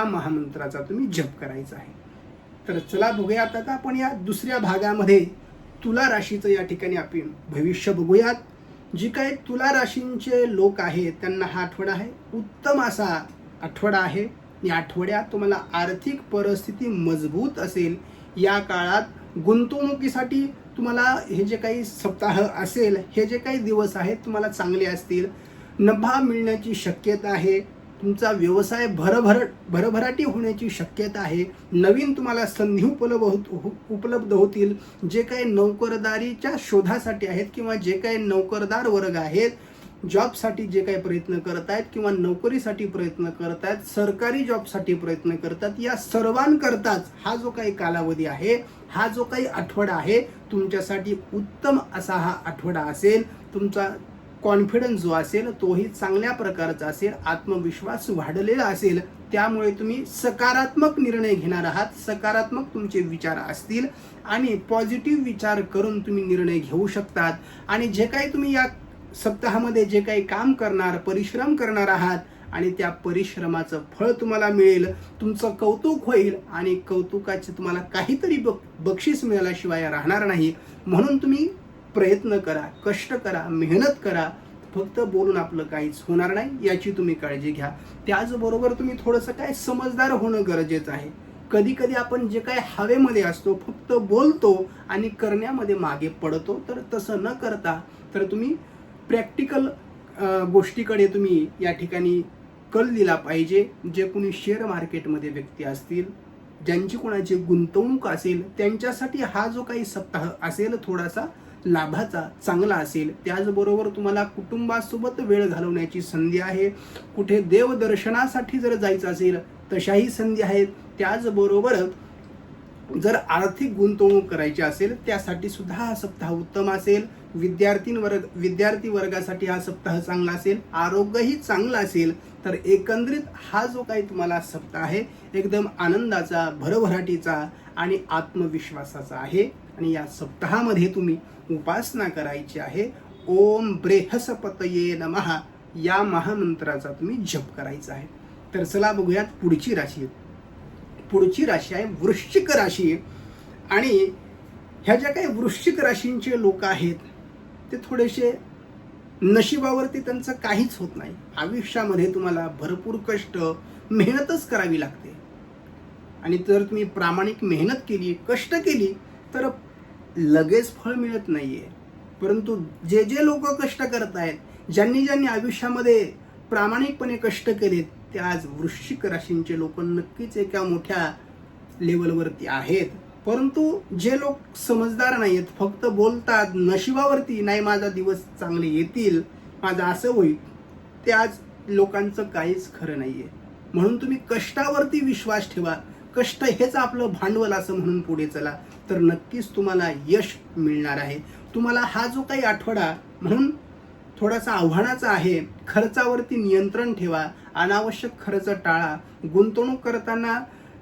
या महामंत्राचा तुम्ही जप करायचा आहे. तर चला बघूयात आता आपण या दुसऱ्या भागामध्ये तुला राशीचं या ठिकाणी आपण भविष्य बघूयात. जी काही तुला राशींचे लोक आहेत त्यांना हा आठवडा आहे. उत्तम असा आठवडा आहे. या आठवड्यात तुम्हाला आर्थिक परिस्थिती मजबूत असेल. या काळात गुंतवणुकीसाठी तुम्हाला हे जे काही सप्ताह असेल हे जे काही दिवस आहेत तुम्हाला चांगले असतील. नफा मिळण्याची शक्यता आहे. तुमचा व्यवसाय भरभर भरभराटी होण्याची शक्यता आहे. नवीन तुम्हाला संधी उपलब्ध होत उपलब्ध होतील. जे काही नोकरदारीच्या शोधासाठी आहेत किंवा जे काही नोकरदार वर्ग आहेत जॉबसाठी जे काही प्रयत्न करत आहेत किंवा नोकरीसाठी प्रयत्न करत आहेत सरकारी जॉबसाठी प्रयत्न करतात या सर्वांकरताच हा जो काही कालावधी आहे हा जो काही आठवडा आहे तुमच्यासाठी उत्तम असा हा आठवडा असेल. तुमचा कॉन्फिडन्स जो असेल तोही चांगल्या प्रकारचा असेल आत्मविश्वास वाढलेला असेल त्यामुळे तुम्ही सकारात्मक निर्णय घेणार आहात सकारात्मक तुमचे विचार असतील आणि पॉझिटिव्ह विचार करून तुम्ही निर्णय घेऊ शकतात. आणि जे काही तुम्ही या सप्ताहामध्ये जे काही काम करणार परिश्रम करणार आहात आणि त्या परिश्रमाचं फळ तुम्हाला मिळेल तुमचं कौतुक होईल आणि कौतुकाचे तुम्हाला काहीतरी बक्षीस मिळाल्याशिवाय राहणार नाही. म्हणून तुम्ही प्रयत्न करा कष्ट करा मेहनत करा. फक्त बोलून आपलं काहीच होणार नाही याची तुम्ही काळजी घ्या. त्याचबरोबर तुम्ही थोडंसं काय समजदार होणं गरजेचं आहे. कधी कधी आपण जे काय हवेमध्ये असतो फक्त बोलतो आणि करण्यामध्ये मागे पडतो तर तसं न करता तर तुम्ही प्रॅक्टिकल गोष्टीकडे तुम्ही या ठिकाणी कल दिला पाहिजे. जे कोणी शेअर मार्केटमध्ये व्यक्ती असतील ज्यांची कोणाची गुंतवणूक असेल त्यांच्यासाठी हा जो काही सप्ताह असेल थोडासा लाभाचा चांगला असेल. त्याचबरोबर तुम्हाला कुटुंबासोबत वेळ घालवण्याची संधी आहे. कुठे देवदर्शनासाठी जर जायचं असेल तशाही संधी आहेत. त्याचबरोबर जर आर्थिक गुंतवणूक करायची असेल त्यासाठी सुद्धा हा सप्ताह उत्तम असेल. विद्यार्थी वर्ग विद्यार्थी वर्गासाठी हा सप्ताह चांगला असेल. आरोग्यही चांगला असेल. तर एकंदरीत हा जो काही तुम्हाला सप्ताह आहे एकदम आनंदाचा भरभराटीचा आणि आत्मविश्वासाचा आहे. आणि या सप्ताहामध्ये तुम्ही उपासना करायची आहे. ओम ब्रेहसपतये नमः. या महामंत्राचा तुम्ही जप करायचा आहे. तर चला बघूयात पुढची राशी. पुढची राशी आहे वृश्चिक राशी. आणि ह्या ज्या काही वृश्चिक राशींचे लोक आहेत ते थोडेसे नशिबावरती त्यांचं काहीच होत नाही. आयुष्यामध्ये तुम्हाला भरपूर कष्ट मेहनतच करावी लागते. आणि जर तुम्ही प्रामाणिक मेहनत केली कष्ट केली तर लगेच फळ मिळत नाहीये. परंतु जे जे लोक कष्ट करत आहेत ज्यांनी ज्यांनी आयुष्यामध्ये प्रामाणिकपणे कष्ट केलेत ते आज वृश्चिक राशींचे लोक नक्कीच एका मोठ्या लेवलवरती आहेत. परंतु जे लोक समजदार नाहीत फक्त बोलतात नशिबावरती नाही माझा दिवस चांगले येतील माझं असं होईल ते आज लोकांचं काहीच खरं नाहीये. म्हणून तुम्ही कष्टावरती विश्वास ठेवा. कष्ट हेच आपलं भांडवल असं म्हणून पुढे चला. तर नक्कीच तुम्हाला यश मिळणार आहे. तुम्हाला हा जो काही आठवडा म्हणून थोडासा आव्हानाचा आहे खर्चावरती नियंत्रण ठेवा. अनावश्यक खर्च टाळा. गुंतवणूक करताना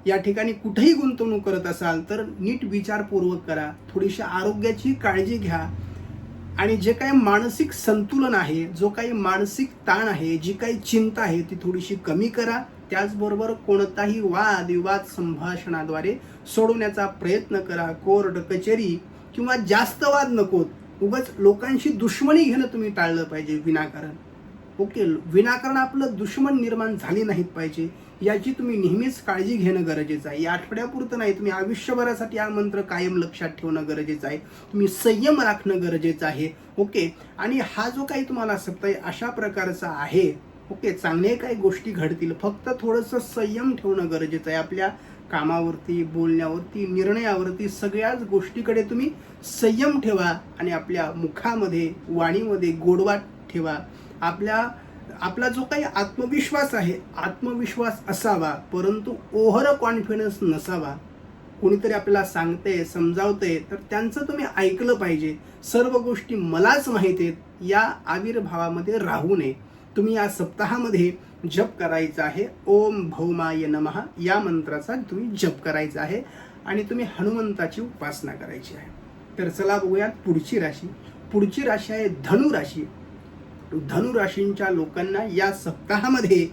या ठिकाणी कुठेही गुंतवणूक करत असाल तर नीट विचारपूर्वक करा. थोडीशी आरोग्याची काळजी घ्या. आणि जे काही मानसिक संतुलन आहे जो काही मानसिक ताण आहे जी काही चिंता आहे ती थोडीशी कमी करा. त्याचबरोबर कोणताही वाद विवाद संभाषणाद्वारे सोडवण्याचा प्रयत्न करा. कोर्ट कचेरी किंवा जास्त वाद नकोत उगाच लोकांशी दुश्मनी घेणं तुम्ही टाळलं पाहिजे विनाकारण. ओके विनाकारण आपलं दुश्मन निर्माण झाली नाहीत पाहिजे. याची तुम्ही नेहमीच काळजी घेणं गरजेचं आहे. या आठवड्यापुरतं नाही तुम्ही आयुष्यभरासाठी हा मंत्र कायम लक्षात ठेवणं गरजेचं आहे. तुम्ही संयम राखणं गरजेचं आहे. ओके आणि हा जो काही तुम्हाला सप्ताह अशा प्रकारचा आहे. ओके चांगले काही गोष्टी घडतील. फक्त थोडंसं संयम ठेवणं गरजेचं आहे. आपल्या कामावरती बोलण्यावरती निर्णयावरती सगळ्याच गोष्टीकडे तुम्ही संयम ठेवा आणि आपल्या मुखामध्ये वाणीमध्ये गोडवा ठेवा. आपल्या आपला जो काही आत्मविश्वास आहे आत्मविश्वास असावा परंतु ओव्हर कॉन्फिडन्स नसावा. कोणीतरी आपल्याला सांगते समजावते तर त्यांचं तुम्ही ऐकलं पाहिजे. सर्व गोष्टी मलाच माहीत आहेत या आविर्भावामध्ये राहू नये. तुम्ही या सप्ताहामध्ये जप करायचा आहे. ओम भौमाय नमः. या मंत्राचा तुम्ही जप करायचा आहे आणि तुम्ही हनुमंताची उपासना करायची आहे. तर चला बघूयात पुढची राशी. पुढची राशी आहे धनुराशी. धनुराशींच्या लोकांना या सप्ताहामध्ये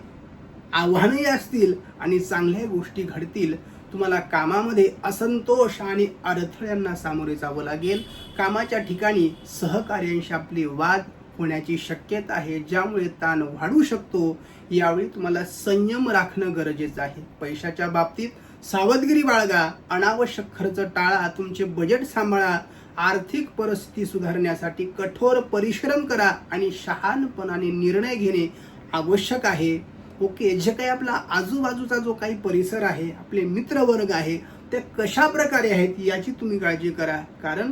आव्हाने असतील आणि चांगल्या गोष्टी घडतील. तुम्हाला कामामध्ये असंतोष आणि अडथळ्यांना सामोरे जावं लागेल. कामाच्या ठिकाणी सहकार्यांशी आपले वाद होण्याची शक्यता आहे ज्यामुळे ताण वाढू शकतो यावेळी तुम्हाला संयम राखणं गरजेचं आहे. पैशाच्या बाबतीत सावधगिरी बाळगा अनावश्यक खर्च टाळा तुमचे बजेट सांभाळा आर्थिक परिस्थिती सुधारण्यासाठी कठोर परिश्रम करा आणि शहाणपणाने निर्णय घेणे आवश्यक आहे. ओके जे काही आपला आजूबाजूचा जो काही परिसर आहे आपले मित्रवर्ग आहे ते कशा प्रकारे आहेत याची तुम्ही काळजी करा. कारण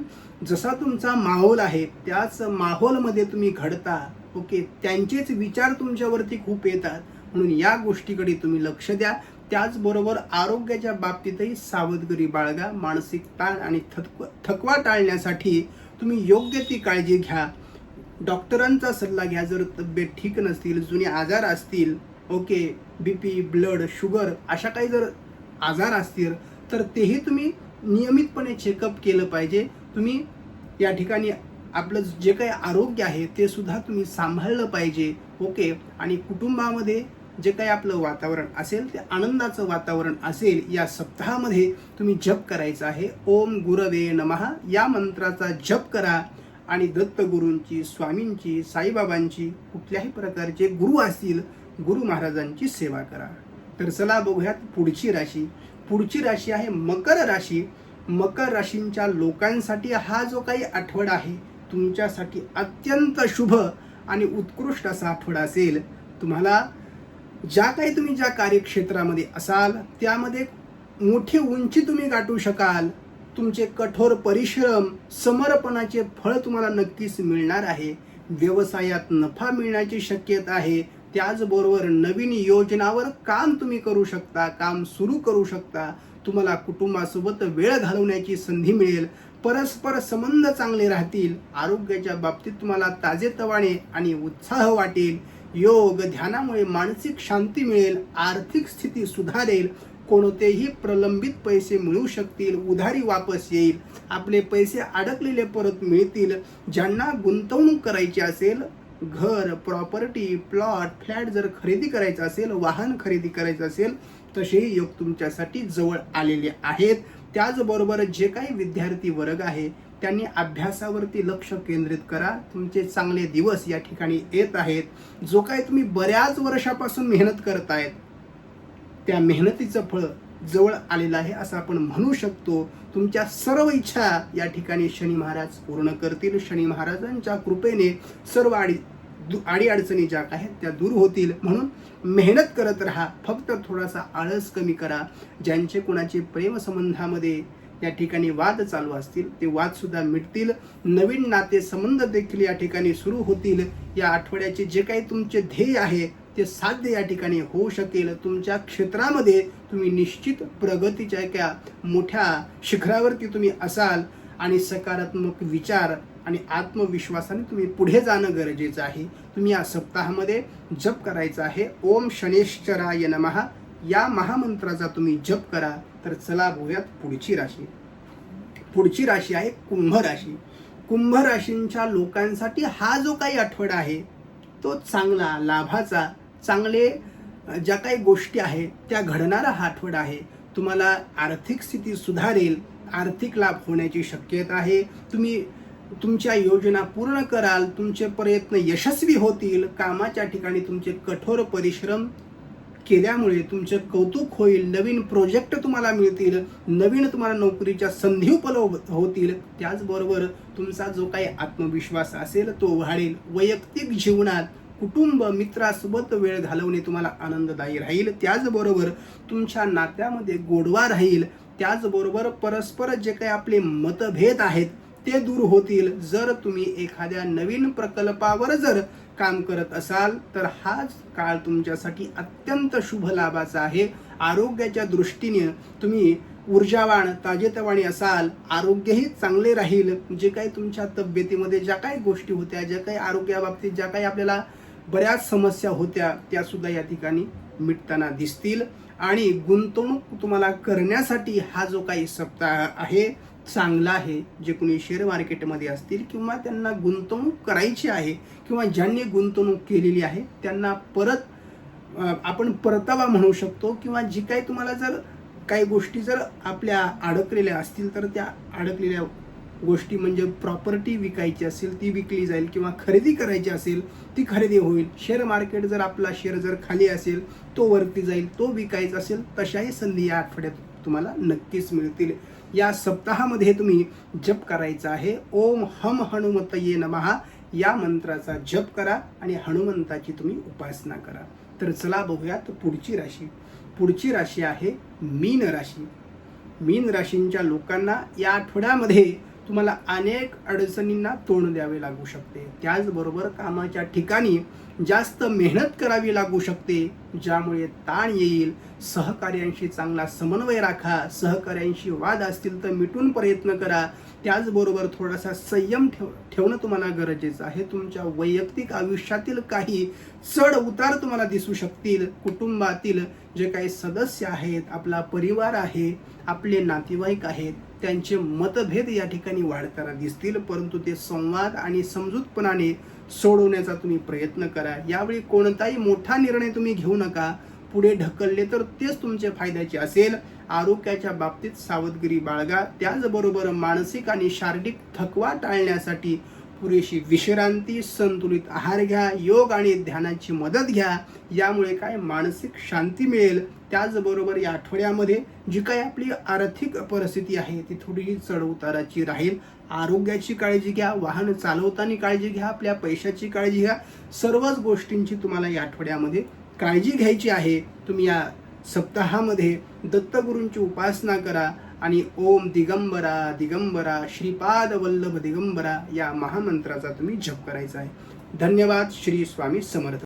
जसा तुमचा माहोल आहे त्याच माहोलमध्ये तुम्ही घडता ओके? त्यांचेच विचार तुमच्यावरती खूप येतात. म्हणून या गोष्टीकडे तुम्ही लक्ष द्या. त्याचबरोबर आरोग्याच्या बाबतीतही सावधगिरी बाळगा. मानसिक ताण आणि थकवा थकवा टाळण्यासाठी तुम्ही योग्य ती काळजी घ्या. डॉक्टरांचा सल्ला घ्या. जर तब्येत ठीक नसतील जुने आजार असतील okay? B P blood sugar अशा काही जर आजार असतील तर तेही तुम्ही नियमितपणे चेकअप केलं पाहिजे. तुम्ही या ठिकाणी आपलं जे काही आरोग्य आहे ते सुद्धा तुम्ही सांभाळलं पाहिजे ओके आणि कुटुंबामध्ये जे काही आपलं वातावरण असेल ते आनंदाचं वातावरण असेल या सप्ताहामध्ये तुम्ही जप करायचा आहे. ओम गुरवे नमहा या मंत्राचा जप करा. आणि दत्तगुरूंची स्वामींची साईबाबांची कुठल्याही प्रकारचे गुरु असतील गुरु महाराजांची सेवा करा. तर चला बघूयात पुढची राशी. पुढची राशी आहे मकर राशी. मकर राशींच्या लोकांसाठी हा जो काही आठवडा आहे तुमच्यासाठी अत्यंत शुभ आणि उत्कृष्ट असा आठवडा असेल. तुम्हाला ज्या काही तुम्ही ज्या कार्यक्षेत्रामध्ये असाल त्यामध्ये मोठी उंची तुम्ही गाठू शकाल. तुमचे कठोर परिश्रम समर्पणाचे फळ तुम्हाला नक्कीच मिळणार आहे. व्यवसायात नफा मिळण्याची शक्यता आहे. त्याचबरोबर नवीन योजनावर काम तुम्ही करू शकता काम सुरू करू शकता. तुम्हाला कुटुंबासोबत वेळ घालवण्याची संधी मिळेल. परस्पर संबंध चांगले राहतील. आरोग्याच्या बाबतीत तुम्हाला ताजेतवाने आणि उत्साह वाटेल. योग ध्यानामुळे मानसिक शांती मिळेल. आर्थिक स्थिती सुधारेल. कोणतेही प्रलंबित पैसे मिळू शकतील. उधारी वापस येईल. आपले पैसे अडकलेले परत मिळतील. ज्यांना गुंतवणूक करायची असेल घर प्रॉपर्टी प्लॉट फ्लॅट जर खरेदी करायचं असेल वाहन खरेदी करायचं असेल तसेही योग तुमच्यासाठी जवळ आलेले आहेत. त्याचबरोबर जे काही विद्यार्थी वर्ग आहे त्यांनी अभ्यासावरती लक्ष केंद्रित करा. तुमचे चांगले दिवस या ठिकाणी येत आहेत. जो काही तुम्ही बऱ्याच वर्षापासून मेहनत करत आहेत त्या मेहनतीचं फळ जवळ आलेलं आहे असं आपण म्हणू शकतो. तुमच्या सर्व इच्छा या ठिकाणी शनी महाराज पूर्ण करतील. शनी महाराजांच्या कृपेने सर्व आडी आडी अडचणी ज्या आहेत त्या दूर होतील. म्हणून मेहनत करत राहा. फक्त थोडासा आळस कमी करा. ज्यांचे कोणाचे प्रेमसंबंधामध्ये या ठिकाणी वाद चालू असतील ते वादसुद्धा मिटतील. नवीन नाते संबंध देखील या ठिकाणी सुरू होतील. या आठवड्याचे जे काही तुमचे ध्येय आहे ते साध्य या ठिकाणी होऊ शकेल. तुमच्या क्षेत्रामध्ये तुम्ही निश्चित प्रगतीच्या एका मोठ्या शिखरावरती तुम्ही असाल आणि सकारात्मक विचार आणि आत्मविश्वासाने तुम्ही पुढे जाणं गरजेचं आहे. तुम्ही या सप्ताहामध्ये जप करायचा आहे. ओम शनेश्चराय नमहा या महामंत्राचा तुम्ही जप करा. तर चला बघूयात पुढची राशी. पुढची राशी आहे कुंभ राशी. कुंभ राशींच्या लोकांसाठी हा जो काही आठवडा आहे तो चांगला लाभाचा चांगले ज्या काही गोष्टी आहेत त्या घडणारा हा आठवडा आहे. तुम्हाला आर्थिक स्थिती सुधारेल. आर्थिक लाभ होण्याची शक्यता आहे. तुम्ही तुमच्या योजना पूर्ण कराल तुमचे प्रयत्न यशस्वी होतील कामाच्या ठिकाणी तुमचे कठोर परिश्रम केल्यामुळे तुमचे कौतुक होईल नवीन प्रोजेक्ट तुम्हाला मिळतील नवीन तुम्हाला नोकरीच्या संधी उपलब्ध होतील. त्याचबरोबर तुमचा जो काही आत्मविश्वास असेल तो वाढेल. वैयक्तिक जीवनात कुटुंब मित्रासोबत वेळ घालवणे तुम्हाला आनंददायी राहील. त्याचबरोबर तुमच्या नात्यामध्ये गोडवा राहील. त्याचबरोबर परस्पर जे काही आपले मतभेद आहेत ते दूर होतील. जर तुम्ही एखाद्या नवीन प्रकल्पावर जर काम करत असाल तर हाच काळ तुमच्यासाठी अत्यंत शुभ लाभाचा आहे. आरोग्याच्या दृष्टीने तुम्ही ऊर्जावान ताजेतवाणी असाल आरोग्यही चांगले राहील. जे काही तुमच्या तब्येतीमध्ये ज्या काही गोष्टी होत्या ज्या काही आरोग्याबाबतीत ज्या काही आपल्याला बऱ्याच समस्या होत्या त्या सुद्धा या ठिकाणी मिटताना दिसतील. आणि गुंतवणूक तुम्हाला करण्यासाठी हा जो काही सप्ताह आहे चांगला आहे जे कोणी शेअर मार्केटमध्ये असतील किंवा त्यांना गुंतवणूक करायची आहे किंवा ज्यांनी गुंतवणूक केलेली आहे त्यांना परत आपण परतावा म्हणू शकतो किंवा जी काही तुम्हाला जर काही गोष्टी जर आपल्या अडकलेल्या असतील तर त्या अडकलेल्या गोष्टी म्हणजे प्रॉपर्टी विकायची असेल ती विकली जाईल किंवा खरेदी करायची असेल ती खरेदी होईल. शेअर मार्केट जर आपला शेअर जर खाली असेल तो वरती जाईल तो विकायचा असेल तशाही संधी या आठवड्यात तुम्हाला नक्कीच मिळतील. या सप्ताहामध्ये तुम्ही जप करायचा आहे. ओम हम हनुमतये नमहा या मंत्राचा जप करा आणि हनुमंताची तुम्ही उपासना करा. तर चला बघूयात पुढची राशी. पुढची राशी आहे मीन राशी. मीन राशींच्या लोकांना या आठवड्यामध्ये तुम्हाला अनेक अडचणींना तोंड द्यावे लागू शकते. त्याचबरोबर कामाच्या ठिकाणी जास्त मेहनत करावी लागू शकते ज्यामुळे ताण येईल. सहकार्यांशी चांगला समन्वय राखा. सहकार्यांशी वाद असतील तर मिटून प्रयत्न करा. त्याचबरोबर थोडासा संयम ठेव ठेवणं तुम्हाला गरजेचं आहे. तुमच्या वैयक्तिक आयुष्यातील काही चढ उतार तुम्हाला दिसू शकतील. कुटुंबातील जे काही सदस्य आहेत आपला परिवार आहे आपले नातेवाईक आहेत त्यांचे मतभेद या ठिकाणी वाढताना दिसतील परंतु ते संवाद आणि समजूतपणाने सोडवण्याचा तुम्ही प्रयत्न करा. यावेळी कोणताही मोठा निर्णय तुम्ही घेऊ नका. पुढे ढकलले तर तेच तुमच्या फायद्याचे असेल. आरोग्याच्या बाबतीत सावधगिरी बाळगा. त्याचबरोबर मानसिक आणि शारीरिक थकवा टाळण्यासाठी पुरेशी विश्रांती संतुलित आहार घ्या योग आणि ध्यानाची मदत घ्या. यामुळे काय? मानसिक शांती मिळेल. त्याचबरोबर या आठवड्यामध्ये जी काही आपली आर्थिक परिस्थिती आहे ती थोडीशी चढ उताराची राहील. आरोग्याची काळजी घ्या वाहन चालवताना काळजी घ्या आपल्या पैशाची काळजी घ्या. सर्वच गोष्टींची तुम्हाला या आठवड्यामध्ये काळजी घ्यायची आहे. तुम्ही या सप्ताहामध्ये दत्तगुरूंची उपासना करा. आणि ओम दिगंबरा दिगंबरा श्रीपाद वल्लभ दिगंबरा या महामंत्राचा तुम्ही जप करायचा आहे. धन्यवाद श्री स्वामी समर्थ.